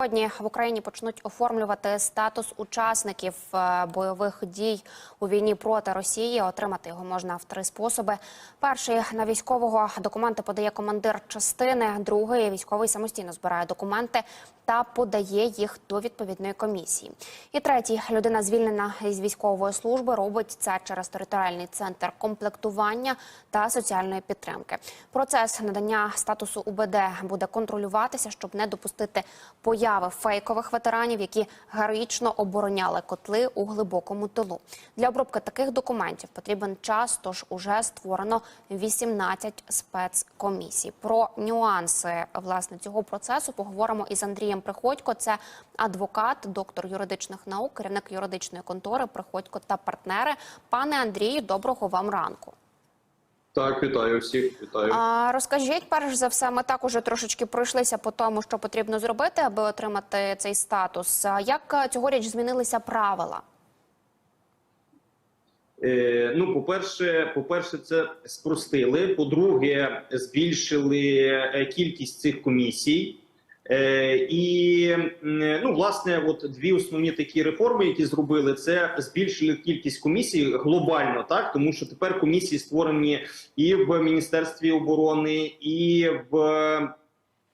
Сьогодні в Україні почнуть оформлювати статус учасників е, бойових дій у війні проти Росії. Отримати його можна в три способи. Перший на військового документи подає командир частини. Другий військовий самостійно збирає документи та подає їх до відповідної комісії. І третій людина звільнена із військової служби робить це через територіальний центр комплектування та соціальної підтримки. Процес надання статусу УБД буде контролюватися, щоб не допустити появи фейкових ветеранів, які героїчно обороняли котли у глибокому тилу. Для обробки таких документів потрібен час, тож уже створено 18 спецкомісій. Про нюанси власне цього процесу поговоримо із Андрієм Приходько. Це адвокат, доктор юридичних наук, керівник юридичної контори Приходько та партнери. Пане Андрію, доброго вам ранку. Так, вітаю всіх. Вітаю. А, розкажіть, перш за все, ми так уже трошечки пройшлися по тому, що потрібно зробити, аби отримати цей статус. Як е, цьогоріч змінилися правила? Е, ну, по-перше, по-перше, це спростили. По-друге, збільшили е, кількість цих комісій. Е, і ну, власне, от дві основні такі реформи, які зробили, це збільшили кількість комісій глобально, так тому що тепер комісії створені і в міністерстві оборони, і в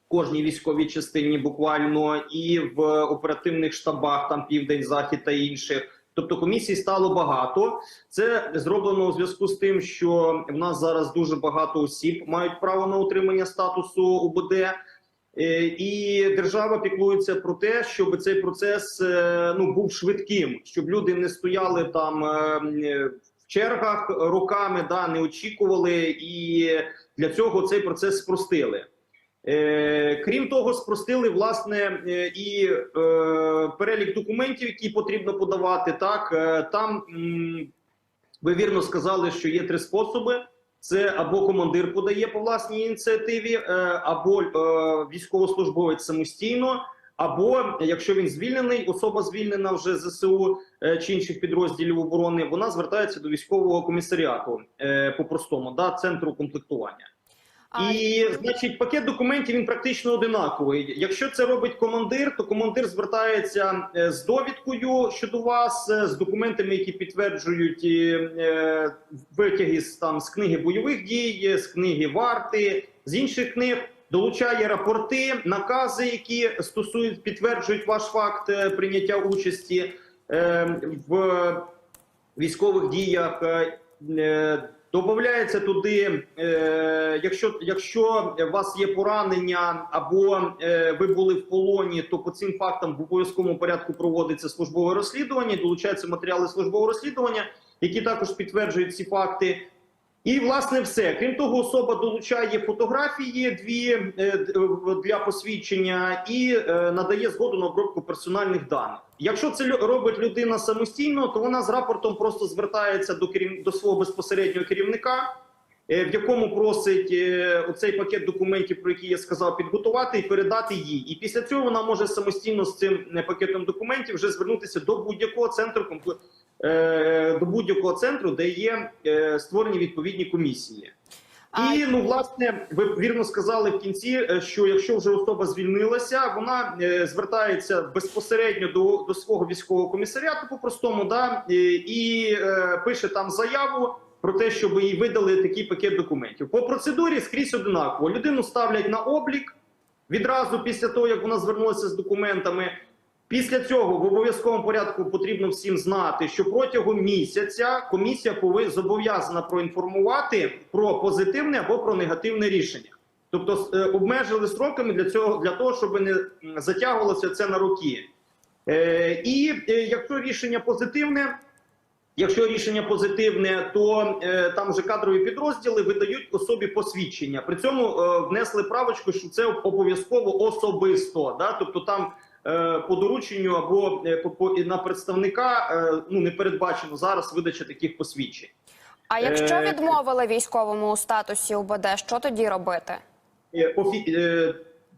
кожній військовій частині, буквально, і в оперативних штабах, там південь, захід та інших. Тобто комісій стало багато. Це зроблено у зв'язку з тим, що в нас зараз дуже багато осіб мають право на отримання статусу УБД. Е, І держава піклується про те, щоб цей процес е, ну був швидким, щоб люди не стояли там е, в чергах роками, да не очікували, і для цього цей процес спростили. Крім того, спростили власне і перелік документів, які потрібно подавати. Так там ви вірно сказали, що є три способи: це або командир подає по власній ініціативі, е, або е, військовослужбовець самостійно. Або якщо він звільнений, особа звільнена вже ЗСУ е, чи інших підрозділів оборони, вона звертається до військового комісаріату е, по-простому, да, центру комплектування. І значить, пакет документів він практично одинаковий. Якщо це робить командир, то командир звертається е, з довідкою щодо вас, е, з документами, які підтверджують е, витяги з там з книги бойових дій, з книги варти, з інших книг. Долучає рапорти, накази, які стосують підтверджують ваш факт прийняття участі в військових діях. Е, туди, е, якщо, якщо у вас є поранення або е, ви були в полоні, то по цим фактам в обов'язковому порядку проводиться службове розслідування, долучаються матеріали службового розслідування, які також підтверджують ці факти. І власне все. Крім того, особа долучає фотографії дві е, в- для посвідчення і е, надає згоду на обробку персональних даних. Якщо це робить людина самостійно, то вона з рапортом просто звертається до керів... до свого безпосереднього керівника, е, в якому просить е, оцей пакет документів, про який я сказав, підготувати і передати їй. І після цього вона може самостійно з цим е, пакетом документів вже звернутися до будь-якого центру компле- е, до будь-якого центру, де є е, створені відповідні комісії. А- І ну власне ви вірно сказали в кінці, е, що якщо вже особа звільнилася, вона е, звертається безпосередньо до, до свого військового комісаріату по простому, да е, і е, пише там заяву про те, щоб їй видали такий пакет документів. По процедурі скрізь одинаково. Людину ставлять на облік відразу після того, як вона звернулася з документами. Після цього в обов'язковому порядку потрібно всім знати, що протягом місяця комісія зобов'язана проінформувати про позитивне або про негативне рішення. Тобто е, обмежили строками для цього для того, щоб не затягувалося це на роки. Е, і е, якщо рішення позитивне, якщо рішення позитивне, то там вже кадрові підрозділи видають особі посвідчення. При цьому внесли правочку, що це обов'язково особисто. Да? Тобто там по дорученню або е, по, на представника е, ну не передбачено зараз видача таких посвідчень. а якщо е, відмовили військовому у статусі УБД, що тоді робити? Е, офі- е,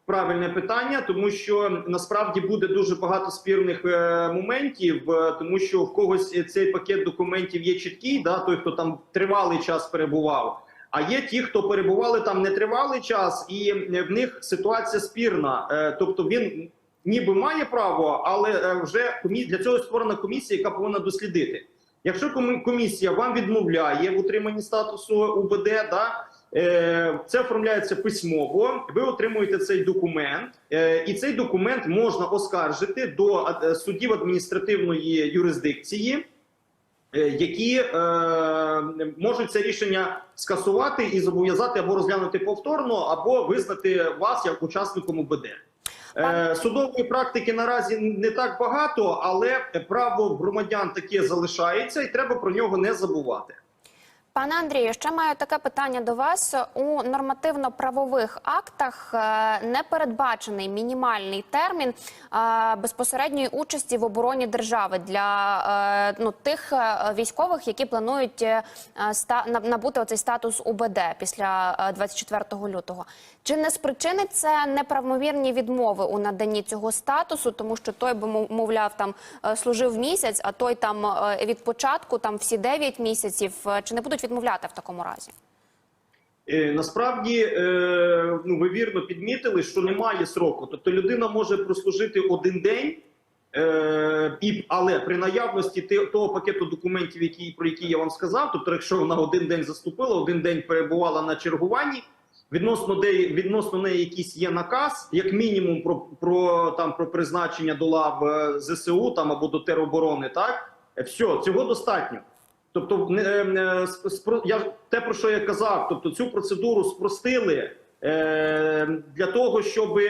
Правильне питання, тому що насправді буде дуже багато спірних е, моментів, е, тому що в когось цей пакет документів є чіткий, да, той, хто там тривалий час перебував. А є ті, хто перебували там нетривалий час, і е, в них ситуація спірна. Е, тобто він ніби має право, але е, вже для цього створена комісія, яка повинна дослідити. Якщо комісія вам відмовляє в утриманні статусу УБД, да, е, це оформляється письмово. Ви отримуєте цей документ, е, і цей документ можна оскаржити до судів адміністративної юрисдикції. Які можуть це рішення скасувати і зобов'язати або розглянути повторно, або визнати вас як учасником УБД. Е, судової практики наразі не так багато, але право громадян таке залишається, і треба про нього не забувати. Пане Андрію, ще маю таке питання до вас. У нормативно-правових актах е, не передбачений мінімальний термін е, безпосередньої участі в обороні держави для е, ну, тих військових, які планують набути оцей статус УБД після е, 24 лютого. Чи не спричинить це неправомірні відмови у наданні цього статусу, тому що той би мовляв там служив місяць, а той там від початку там всі 9 місяців. Чи не будуть відмовляти в такому разі? Е, Насправді, е, ну ви вірно підмітили, що немає сроку. Тобто людина може прослужити один день, е, але при наявності того пакету документів, які, про які я вам сказав, тобто, якщо вона один день заступила, один день перебувала на чергуванні, відносно де відносно неї якийсь є наказ, як мінімум про, про там про призначення до лав ЗСУ там або до тероборони, так все, цього достатньо. Тобто, е, е, я те про що я казав, тобто цю процедуру спростили е, для того, щоб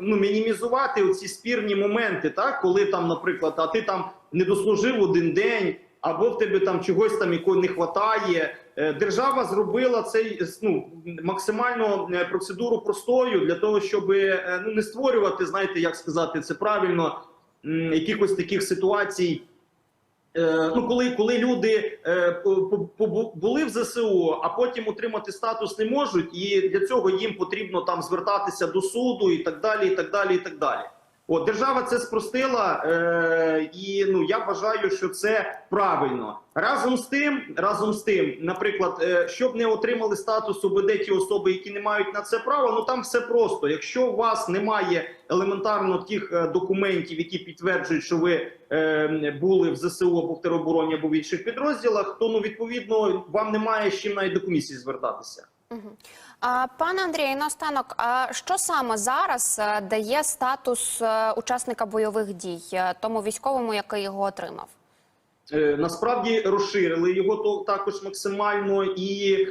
ну мінімізувати оці спірні моменти, так коли там, наприклад, а ти там не дослужив один день, або в тебе там чогось там якого не вистачає. Держава зробила цей ну максимально процедуру простою для того, щоб ну не створювати, знаєте, як сказати це правильно, якихось таких ситуацій. Е, Ну, коли, коли люди е, були в ЗСУ, а потім отримати статус не можуть, і для цього їм потрібно там звертатися до суду і так далі. і так далі, і так далі. От держава це спростила, е, і ну я вважаю, що це правильно. Разом з тим, разом з тим, наприклад, е, щоб не отримали статус УБД ті особи, які не мають на це право, ну там все просто. Якщо у вас немає елементарно тих е, документів, які підтверджують, що ви е, були в ЗСУ або в теробороні, або в інших підрозділах, то ну відповідно вам немає з чим навіть до комісії звертатися. Пане Андрію, наостанок, а що саме зараз е, дає статус е, учасника бойових дій е, тому військовому, який його отримав? Насправді розширили його також максимально і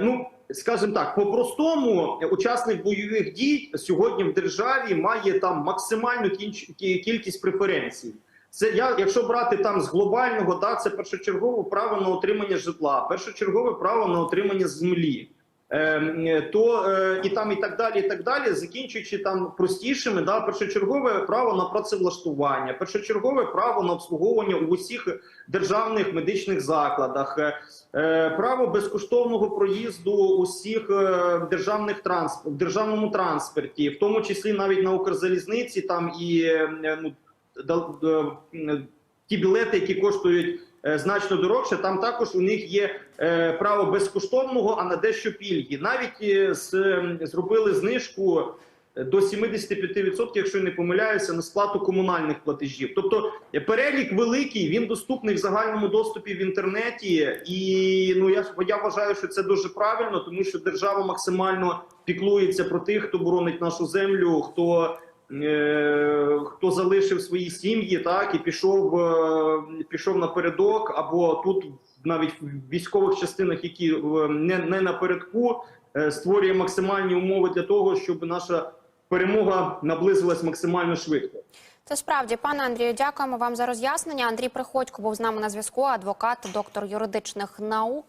ну. Скажімо так, по-простому е, учасник бойових дій сьогодні в державі має там максимальну кількість преференцій. Це я, якщо брати там з глобального, да, це першочергове право на отримання житла, першочергове право на отримання землі. Е, то е, і там і так далі, і так далі, закінчуючи там простішими, да, першочергове право на працевлаштування, першочергове право на обслуговування у усіх державних медичних закладах, е, е, право безкоштовного проїзду усіх е, державних трансп... державному транспорті, в тому числі навіть на Укрзалізниці, там і е, ну, ті білети, які коштують е, значно дорожче, там також у них є е, право безкоштовного, а на дещо пільги. Навіть е, зробили знижку до 75%, якщо не помиляюся, на сплату комунальних платежів. Тобто е, перелік великий, він доступний в загальному доступі в інтернеті, і ну я я вважаю, що це дуже правильно, тому що держава максимально піклується про тих, хто боронить нашу землю, хто. Е, Хто залишив свої сім'ї, так і пішов, е, пішов напередок, або тут навіть в військових частинах, які е, не, не напередку, створює максимальні умови для того, щоб наша перемога наблизилась максимально швидко. Це справді, пане Андрію, дякуємо вам за роз'яснення. Андрій Приходько був з нами на зв'язку, адвокат, доктор юридичних наук.